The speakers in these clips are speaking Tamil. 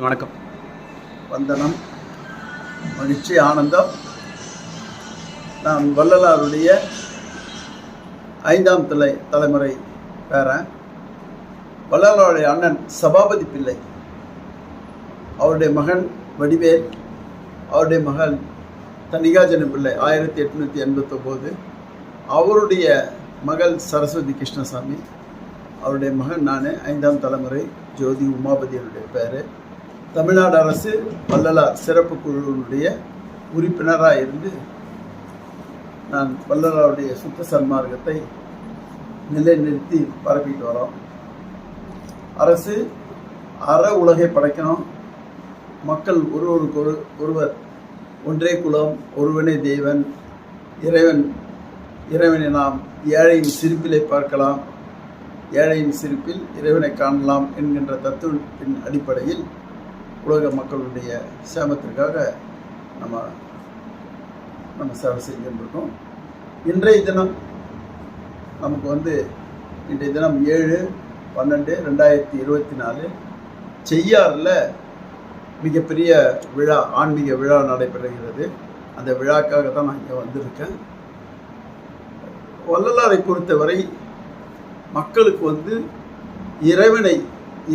வணக்கம். வந்தனம் மகிழ்ச்சி ஆனந்தம். நான் வள்ளலாருடைய ஐந்தாம் தலை தலைமுறை பேரன். வள்ளலாருடைய அண்ணன் சபாபதி பிள்ளை. அவருடைய மகன் வடிவேல். அவருடைய மகள் தனிகாஜன பிள்ளை ஆயிரத்தி எட்நூற்றி எண்பத்தொம்போது. அவருடைய மகள் சரஸ்வதி கிருஷ்ணசாமி. அவருடைய மகன் நான் ஐந்தாம் தலைமுறை ஜோதி உமாபதியனுடைய பேர். தமிழ்நாடு அரசு வள்ளலார் சிறப்பு குழுவினுடைய உறுப்பினராக இருந்து நான் வள்ளலாருடைய சுத்த சன்மார்க்கத்தை நிலைநிறுத்தி பரப்பிட்டு வரோம். அரசு அற உலகை படைக்கணும். மக்கள் ஒருவருக்கு ஒரு ஒருவர் ஒன்றே குலம் ஒருவனே தெய்வன் இறைவன் இறைவனை நாம் ஏழையின் சிரிப்பிலே பார்க்கலாம். ஏழையின் சிரிப்பில் இறைவனை காணலாம் என்கின்ற தத்துவத்தின் அடிப்படையில் உலக மக்களுடைய சேமத்திற்காக நம்ம நம்ம சேவை செஞ்சுருக்கோம் இன்றைய தினம் நமக்கு வந்து இன்றைய தினம் ஏழு பன்னெண்டு ரெண்டாயிரத்தி இருபத்தி நாலு செய்யாறில் மிகப்பெரிய விழா ஆன்மீக விழா நடைபெறுகிறது. அந்த விழாக்காக தான் நான் இங்கே வந்திருக்கேன். வள்ளலாரை பொறுத்தவரை மக்களுக்கு வந்து இறைவனை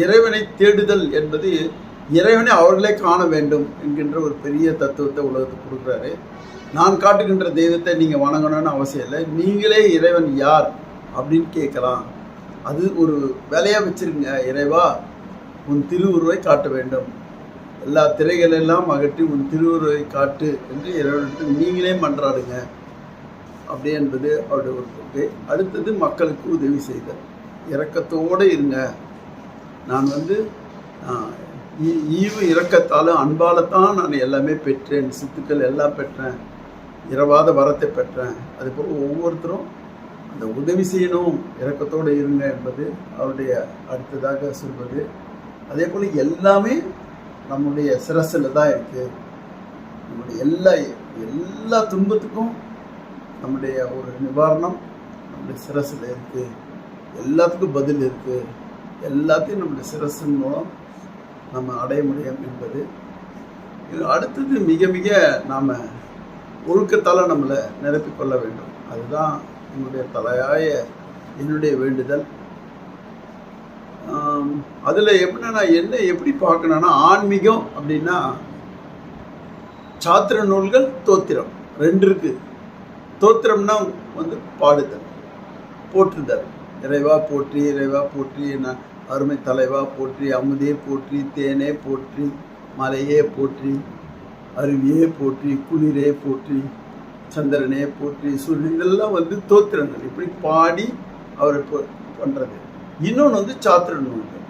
இறைவனை தேடுதல் என்பது இறைவனை அவர்களே காண வேண்டும் என்கின்ற ஒரு பெரிய தத்துவத்தை உலகத்துக்கு கொடுக்குறாரு. நான் காட்டுகின்ற தெய்வத்தை நீங்கள் வணங்கணும்னு அவசியம் இல்லை. நீங்களே இறைவன் யார் அப்படின்னு கேட்கலாம். அது ஒரு வேலையாக வச்சிருங்க இறைவா. உன் திருவுருவை காட்ட வேண்டும். எல்லா திரைகளெல்லாம் அகற்றி உன் திருவுருவை காட்டு என்று இறைவனுக்கு நீங்களே மன்றாடுங்க. அப்படி என்பது அவருடைய ஒரு கொள்கை. அடுத்தது மக்களுக்கு உதவி செய்தல். இறக்கத்தோடு இருங்க. நான் வந்து ஈ- ஈவு இரக்கத்தாலும் அன்பால்தான் நான் எல்லாமே பெற்றேன் சித்துக்கள் எல்லாம் பெற்றேன் இரவாத வரத்தை பெற்றேன். அதுபோல் ஒவ்வொருத்தரும் அந்த உதவி செய்யணும் இறக்கத்தோடு இருங்க என்பது அவருடைய அடுத்ததாக சொல்வது. அதே போல் எல்லாமே நம்முடைய சிரசில் தான் இருக்குது நம்முடைய எல்லா எல்லா துன்பத்துக்கும் நம்முடைய ஒரு நிவாரணம் நம்முடைய சிரசில் இருக்குது எல்லாத்துக்கும் பதில் இருக்குது எல்லாத்தையும் நம்முடைய சிரசின் மூலம் நம்ம அடைய முடியும் என்பது. இது அடுத்தது மிக மிக நாம் ஒழுக்கத்தால் நம்மளை நிரப்பிக் கொள்ள வேண்டும். அதுதான் என்னுடைய தலையாய என்னுடைய வேண்டுதல். அதில் எப்படின்னா நான் என்ன எப்படி பார்க்கணும்னா ஆன்மீகம் அப்படின்னா சாத்திர நூல்கள் தோத்திரம். ரெண்டு இருக்கு. தோத்திரம்னா வந்து பாடுதல் போற்றுதல். இறைவா போற்றி இறைவா போற்றி நான் அருமை தலைவா போற்றி அமுதே போற்றி தேனே போற்றி மலையே போற்றி அருவியே போற்றி குளிரே போற்றி சந்திரனே போற்றி சூரியன். இதெல்லாம் வந்து தோத்திரங்கள். இப்படி பாடி அவரை பண்ணுறது இன்னொன்று வந்து சாத்திர நூல்கள்.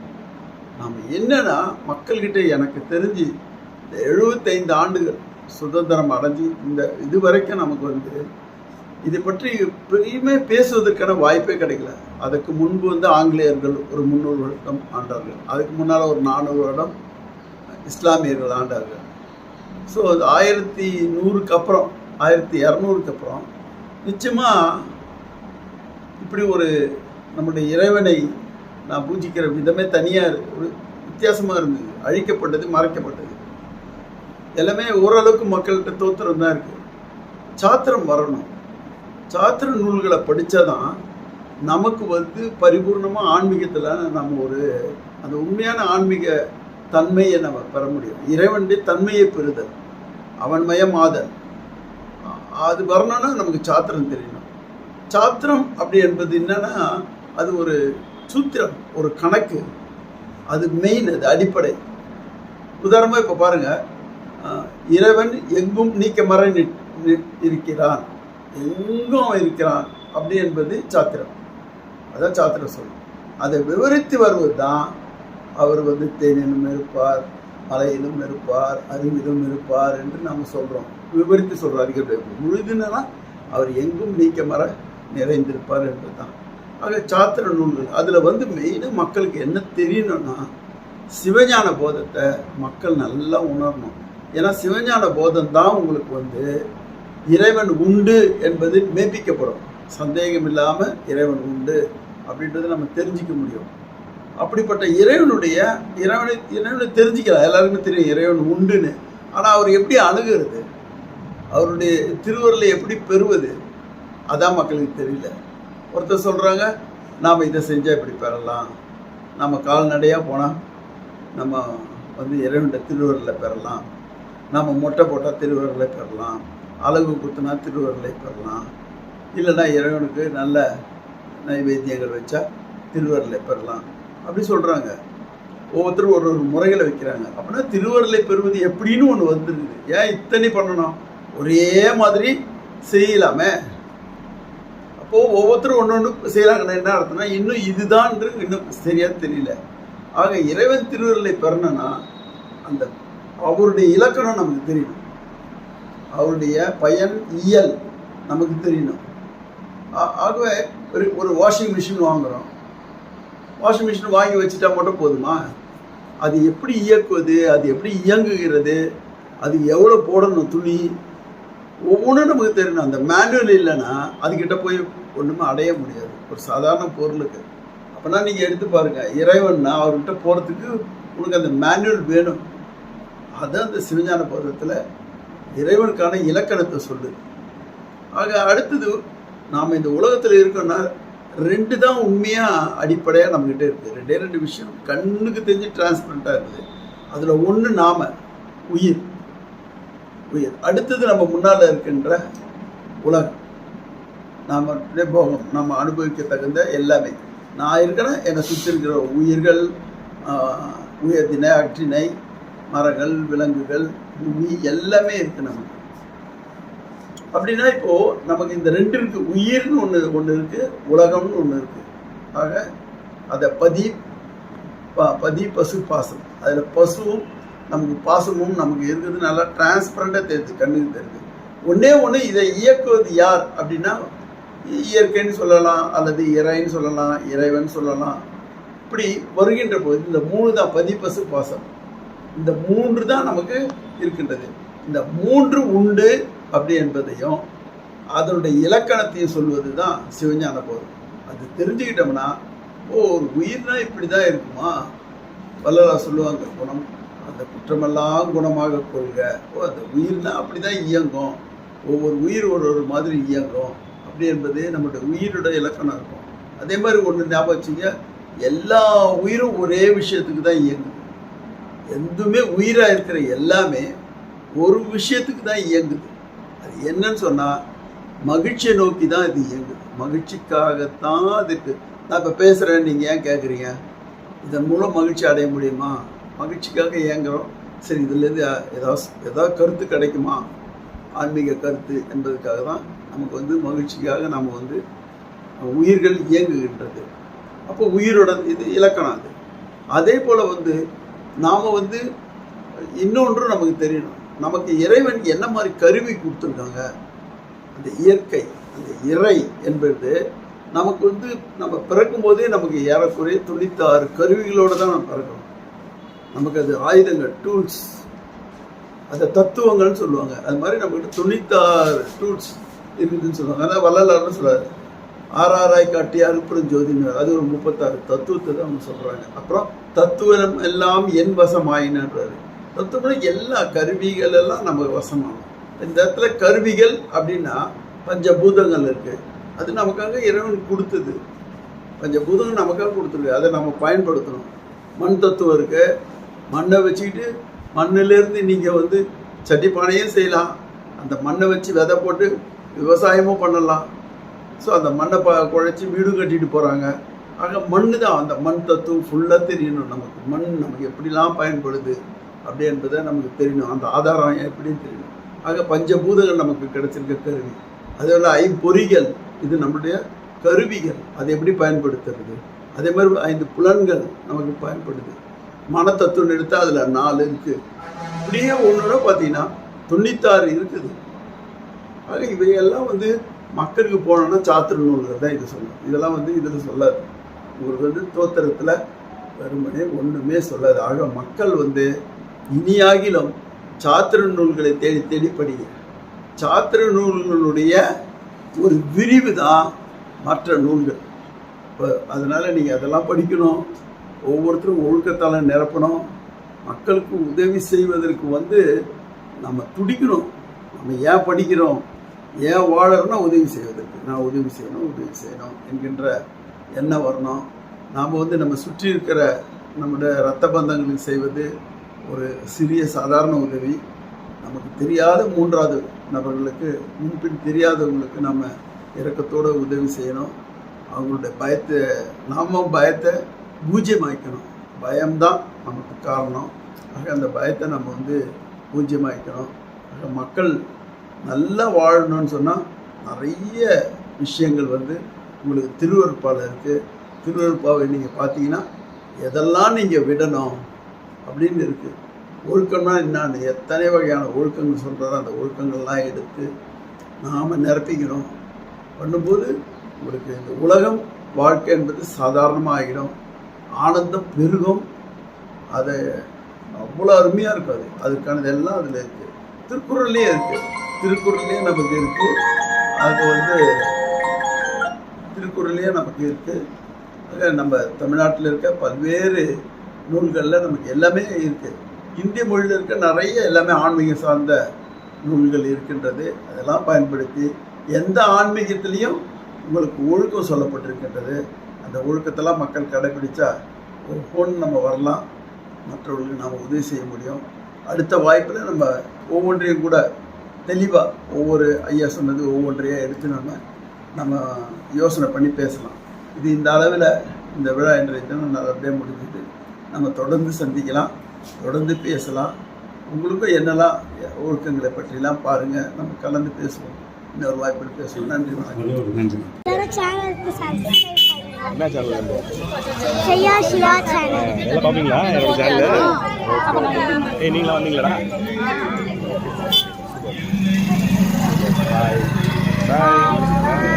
நாம் என்னன்னா மக்கள்கிட்ட எனக்கு தெரிஞ்சு இந்த எழுபத்தைந்து ஆண்டுகள் சுதந்திரம் அடைஞ்சு இந்த இது வரைக்கும் நமக்கு வந்து இதை பற்றி பெரியமே பேசுவதற்கான வாய்ப்பே கிடைக்கல. அதுக்கு முன்பு வந்து ஆங்கிலேயர்கள் ஒரு முந்நூறு வருடம் ஆண்டார்கள். அதுக்கு முன்னால் ஒரு நானூறு வருடம் இஸ்லாமியர்கள் ஆண்டார்கள். ஸோ அது ஆயிரத்தி நூறுக்கு அப்புறம் ஆயிரத்தி இரநூறுக்கு அப்புறம் நிச்சயமாக இப்படி ஒரு நம்முடைய இறைவனை நான் பூஜிக்கிற விதமே தனியாக ஒரு வித்தியாசமாக இருந்தது. அழிக்கப்பட்டது மறைக்கப்பட்டது. எல்லாமே ஓரளவுக்கு மக்கள்கிட்ட தோத்திரம் தான் இருக்குது சாத்திரம் வரணும். சாத்திர நூல்களை படித்தாதான் நமக்கு வந்து பரிபூர்ணமாக ஆன்மீகத்தில் நம்ம ஒரு அந்த உண்மையான ஆன்மீக தன்மையை நம்ம பெற முடியும். இறைவனுடைய தன்மையை பெறுதல் அவன் மயமாதல் அது வரணும்னா நமக்கு சாத்திரம் தெரியணும். சாத்திரம் அப்படி என்பது என்னன்னா அது ஒரு சூத்திரம் ஒரு கணக்கு. அது மெயின் அது அடிப்படை. உதாரணமாக இப்போ பாருங்கள் இறைவன் எங்கும் நீக்கமர நிற்- நிற்- இருக்கிறான் எங்கும் இருக்கிறான் அப்படி என்பது சாத்திரம். அதான் சாத்திரம் சொல். அதை விவரித்து வருவது தான் அவர் வந்து தேனிலும் இருப்பார் மலையிலும் இருப்பார் அறிவிலும் இருப்பார் என்று நாம் சொல்கிறோம் விவரித்து சொல்கிறார் முழுதுனா அவர் எங்கும் நீக்க மர நிறைந்திருப்பார் என்பது தான் ஆக சாத்திர நூல்கள். அதில் வந்து மெயினாக மக்களுக்கு என்ன தெரியணும்னா சிவஞான போதத்தை மக்கள் நல்லா உணரணும். ஏன்னா சிவஞான போதம் தான் உங்களுக்கு வந்து இறைவன் உண்டு என்பது மெய்ப்பிக்கப்படும் சந்தேகம் இல்லாமல் இறைவன் உண்டு அப்படின்றத நம்ம தெரிஞ்சிக்க முடியும். அப்படிப்பட்ட இறைவனுடைய இறைவனை இறைவனை தெரிஞ்சுக்கலாம். எல்லாருக்குமே தெரியும் இறைவன் உண்டுன்னு. ஆனால் அவர் எப்படி அணுகிறது? அவருடைய திருவருளை எப்படி பெறுவது? அதான் மக்களுக்கு தெரியல. ஒருத்தர் சொல்கிறாங்க நாம் இதை செஞ்சால் இப்படி பெறலாம். நம்ம கால்நடையாக போனால் நம்ம வந்து இறைவன்கிட்ட திருவருளை பெறலாம். நம்ம மொட்டை போட்டால் திருவருளை பெறலாம். அழகு குத்துனா திருவருளை பெறலாம். இல்லைன்னா இறைவனுக்கு நல்ல நைவேத்தியங்கள் வச்சா திருவருளை பெறலாம். அப்படி சொல்கிறாங்க ஒவ்வொருத்தரும் ஒரு ஒரு முறைகளை வைக்கிறாங்க. அப்படின்னா திருவருளை பெறுவது எப்படின்னு ஒன்று வந்துருக்குது. ஏன் இத்தனை பண்ணணும்? ஒரே மாதிரி செய்யலாமே. அப்போது ஒவ்வொருத்தரும் ஒன்று ஒன்று செய்கிறாங்கன்னா என்ன அர்த்தம்னா இன்னும் இதுதான்ன்றது இன்னும் சரியாக தெரியல. ஆக இறைவன் திருவருளை பெறணும்னா அந்த அவருடைய இலக்கணம் நமக்கு தெரியணும். அவருடைய பயன் இயல் நமக்கு தெரியணும். ஆகவே ஒரு ஒரு வாஷிங் மிஷின் வாங்குகிறோம் வாஷிங் மிஷின் வாங்கி வச்சுட்டா மட்டும் போதுமா? அது எப்படி இயக்குவது? அது எப்படி இயங்குகிறது? அது எவ்வளோ போடணும் துணி? ஒவ்வொன்றும் நமக்கு தெரியணும். அந்த மேனுவல் இல்லைன்னா அதுக்கிட்ட போய் ஒன்றுமே அடைய முடியாது. ஒரு சாதாரண பொருளுக்கு. அப்போனா நீங்கள் எடுத்து பாருங்கள் இறைவன்னா அவர்கிட்ட போகிறதுக்கு உனக்கு அந்த மேனுவல் வேணும். அதுதான் அந்த சிவஞான பருவத்தில் இறைவனுக்கான இலக்கணத்தை சொல்லு. ஆக அடுத்தது நாம் இந்த உலகத்தில் இருக்கோம்னா ரெண்டு தான் உண்மையாக அடிப்படையாக நம்மகிட்ட இருக்குது ரெண்டே ரெண்டு விஷயம் கண்ணுக்கு தெரிஞ்சு டிரான்ஸ்பரண்ட்டாக இருக்குது. அதில் ஒன்று நாம் உயிர். உயிர். அடுத்தது நம்ம முன்னால் இருக்கின்ற உலகம். நாம் போகம் நம்ம அனுபவிக்க தகுந்த எல்லாமே. நான் இருக்கிறேன் என்னை சுற்றி இருக்கிற உயிர்கள் ஆஹ், அற்றினை திணை அற்றிணை மரங்கள் விலங்குகள் பூமி எல்லாமே இருக்கு நமக்கு. அப்படின்னா இப்போ நமக்கு இந்த ரெண்டு இருக்கு. உயிர்னு ஒன்று ஒன்று இருக்கு உலகம்னு ஒன்று இருக்கு. ஆக அதை பதி பதி பசு பாசம். அதில் பசுவும் நமக்கு பாசமும் நமக்கு இருக்குது நல்லா டிரான்ஸ்பரண்டாக தெரிஞ்சு கண்ணுக்கு தெரியுது. ஒன்றே ஒன்று இதை இயக்குவது யார் அப்படின்னா இயற்கைன்னு சொல்லலாம் அல்லது இறைன்னு சொல்லலாம் இறைவன் சொல்லலாம். இப்படி வருகின்ற போது இந்த மூணு தான் பதி பசு பாசம். இந்த மூன்று தான் நமக்கு இருக்கின்றது. இந்த மூன்று உண்டு அப்படி என்பதையும் அதனுடைய இலக்கணத்தையும் சொல்வது தான் சிவஞான போதம் அது தெரிஞ்சுக்கிட்டோம்னா ஓ ஒரு உயிர்னா இப்படி தான் இருக்குமா? வல்லரா சொல்லுவாங்க குணம். அந்த குற்றமெல்லாம் குணமாக கொள்க. ஓ அந்த உயிர்னா அப்படி தான் இயங்கும். ஒவ்வொரு உயிர் ஒரு ஒரு மாதிரி இயங்கும். அப்படி என்பது நம்மளுடைய உயிரோட இலக்கணம் இருக்கும். அதே மாதிரி ஒன்று ஞாபகம் வச்சுங்க எல்லா உயிரும் ஒரே விஷயத்துக்கு தான் இயங்குது. எதுவுமே உயிராக இருக்கிற எல்லாமே ஒரு விஷயத்துக்கு தான் இயங்குது. அது என்னன்னு சொன்னால் மகிழ்ச்சியை நோக்கி தான் இது இயங்குது. மகிழ்ச்சிக்காகத்தான் அதுக்கு நான் இப்போ பேசுகிறேன் நீங்கள் ஏன் கேட்குறீங்க இதன் மூலம் மகிழ்ச்சி அடைய முடியுமா? மகிழ்ச்சிக்காக இயங்குகிறோம் சரி இதுலேருந்து ஏதாவது ஏதாவது கருத்து கிடைக்குமா? ஆன்மீக கருத்து என்பதுக்காக தான் நமக்கு வந்து மகிழ்ச்சிக்காக நம்ம வந்து உயிர்கள் இயங்குகின்றது. அப்போ உயிரோட இது இலக்கணம் அது. அதே போல் வந்து நாம் வந்து இன்னொன்று நமக்கு தெரியணும். நமக்கு இறைவன் என்ன மாதிரி கருவி கொடுத்துருக்காங்க? அந்த இயற்கை அந்த இறை என்பது நமக்கு வந்து நம்ம பிறக்கும் போதே நமக்கு ஏறக்குறைய துணித்தாறு கருவிகளோடு தான் நம்ம பிறக்கிறோம் நமக்கு அது ஆயுதங்கள் டூல்ஸ் அந்த தத்துவங்கள்னு சொல்லுவாங்க. அது மாதிரி நம்மகிட்ட துணித்தாறு டூல்ஸ் இருக்குதுன்னு சொல்லுவாங்க. அதான் வள்ளலார்னு சொல்லுவார் ஆறாராய் காட்டி அருப்புறம் ஜோதின்னு அது ஒரு முப்பத்தாறு தத்துவத்தை தான் அவங்க சொல்கிறாங்க அப்புறம் தத்துவம் எல்லாம் என் வசமாயினன்றது தத்துவம் எல்லா கருவிகள் எல்லாம் நமக்கு வசமாகும் இந்த இடத்துல கருவிகள் அப்படின்னா பஞ்சபூதங்கள் இருக்குது அது நமக்காக இறைவன் கொடுத்தது. பஞ்சபூதங்கள் நமக்காக கொடுத்துருக்கு. அதை நம்ம பயன்படுத்தணும். மண் தத்துவம் இருக்கு. மண்ணை வச்சுக்கிட்டு மண்ணிலேருந்து நீங்கள் வந்து சட்டி பானையும் செய்யலாம். அந்த மண்ணை வச்சு விதை போட்டு விவசாயமும் பண்ணலாம். ஸோ அந்த மண்ணை ப குழைச்சி வீடு கட்டிட்டு போகிறாங்க ஆக மண் தான் அந்த மண் தத்துவம் ஃபுல்லாக தெரியணும் நமக்கு. மண் நமக்கு எப்படிலாம் பயன்படுது அப்படி என்பதை நமக்கு தெரியணும். அந்த ஆதாரம் எப்படின்னு தெரியணும். ஆக பஞ்சபூதங்கள் நமக்கு கிடைச்சிருக்க கருவி. அதே போல் ஐம்பொறிகள் இது நம்மளுடைய கருவிகள். அதை எப்படி பயன்படுத்துறது? அதே மாதிரி ஐந்து புலன்கள் நமக்கு பயன்படுது. மனத்தத்துவம் எடுத்தால் அதில் நாலு இருக்குது இப்படியே ஒன்று பார்த்தீங்கன்னா தொண்ணூத்தாறு இருக்குது. ஆக இவையெல்லாம் வந்து மக்களுக்கு போனோம்னா சாத்திர நூல்கள் தான் இது சொல்லும் இதெல்லாம் வந்து இதில் சொல்லாது. உங்களுக்கு வந்து தோத்திரத்தில் வெறுமனே ஒன்றுமே சொல்லாது. ஆக மக்கள் வந்து இனியாகிலும் சாத்திர நூல்களை தேடி தேடி படிங்க. சாத்திர நூல்களுடைய ஒரு விரிவு தான் மற்ற நூல்கள். இப்போ அதனால் நீங்கள் அதெல்லாம் படிக்கணும். ஒவ்வொருத்தரும் ஒழுக்கத்தால் நிரப்பணும். மக்களுக்கு உதவி செய்வதற்கு வந்து நம்ம துடிக்கணும். நம்ம ஏன் படிக்கிறோம்? ஏன் வாழறோம்னா உதவி செய்வதற்கு. நான் உதவி செய்யணும் உதவி செய்யணும் என்கின்ற எண்ணம் வரணும். நாம் வந்து நம்ம சுற்றி இருக்கிற நம்முடைய ரத்த பந்தங்களுக்கு செய்வது ஒரு சிறிய சாதாரண உதவி. நமக்கு தெரியாத மூன்றாவது நபர்களுக்கு முன்பின் தெரியாதவங்களுக்கு நம்ம இரக்கத்தோடு உதவி செய்யணும். அவங்களுடைய பயத்தை நாமும் பயத்தை பூஜ்யமாக்கணும். பயம்தான் நமக்கு காரணம். ஆக அந்த பயத்தை நம்ம வந்து பூஜ்யமாக்கணும். ஆக மக்கள் நல்லா வாழணும்னு சொன்னால் நிறைய விஷயங்கள் வந்து உங்களுக்கு திருவருப்பால் இருக்குது திருவருப்பாவை நீங்கள் பார்த்தீங்கன்னா எதெல்லாம் நீங்கள் விடணும்? அப்படின்னு இருக்குது ஒழுக்கம்னா என்னன்னு எத்தனை வகையான ஒழுக்கங்கள் சொல்கிறாரோ அந்த ஒழுக்கங்கள்லாம் எடுத்து நாம் நிரப்பிக்கணும் பண்ணும்போது உங்களுக்கு இந்த உலகம் வாழ்க்கை என்பது சாதாரணமாக ஆகிடும் ஆனந்தம் பெருகும். அது அவ்வளோ அருமையாக இருக்கும் அது. அதுக்கானது எல்லாம் அதில் இருக்குது திருக்குறள்லேயே இருக்குது திருக்குறள்லேயே நமக்கு இருக்குது அது வந்து திருக்குறள்லேயே நமக்கு இருக்குது நம்ம தமிழ்நாட்டில் இருக்க பல்வேறு நூல்களில் நமக்கு எல்லாமே இருக்குது இந்திய மொழியில் இருக்க நிறைய எல்லாமே ஆன்மீகம் சார்ந்த நூல்கள் இருக்கின்றது. அதெல்லாம் பயன்படுத்தி எந்த ஆன்மீகத்திலையும் உங்களுக்கு ஒழுக்கம் சொல்லப்பட்டிருக்கின்றது. அந்த ஒழுக்கத்தெல்லாம் மக்கள் கடைபிடிச்சா ஒவ்வொன்று நம்ம வரலாம். மற்றவர்களுக்கு நாம் உதவி செய்ய முடியும். அடுத்த வாய்ப்பில் நம்ம ஒவ்வொன்றையும் கூட தெளிவாக ஒவ்வொரு ஐயா சொன்னது ஒவ்வொன்றையும் எடுத்து நம்ம நம்ம யோசனை பண்ணி பேசலாம். இது இந்த அளவில் இந்த விழா இன்றைய தினம் நல்லபடியாக முடிஞ்சது. நம்ம தொடர்ந்து சந்திக்கலாம் தொடர்ந்து பேசலாம். உங்களுக்கும் என்னெல்லாம் ஒழுக்கங்களை பற்றிலாம் பாருங்கள் நம்ம கலந்து பேசுவோம். இன்னொரு வாய்ப்பில் பேசுவோம். நன்றி வணக்கம். நன்றி. என்னோட Bye. Bye. Bye.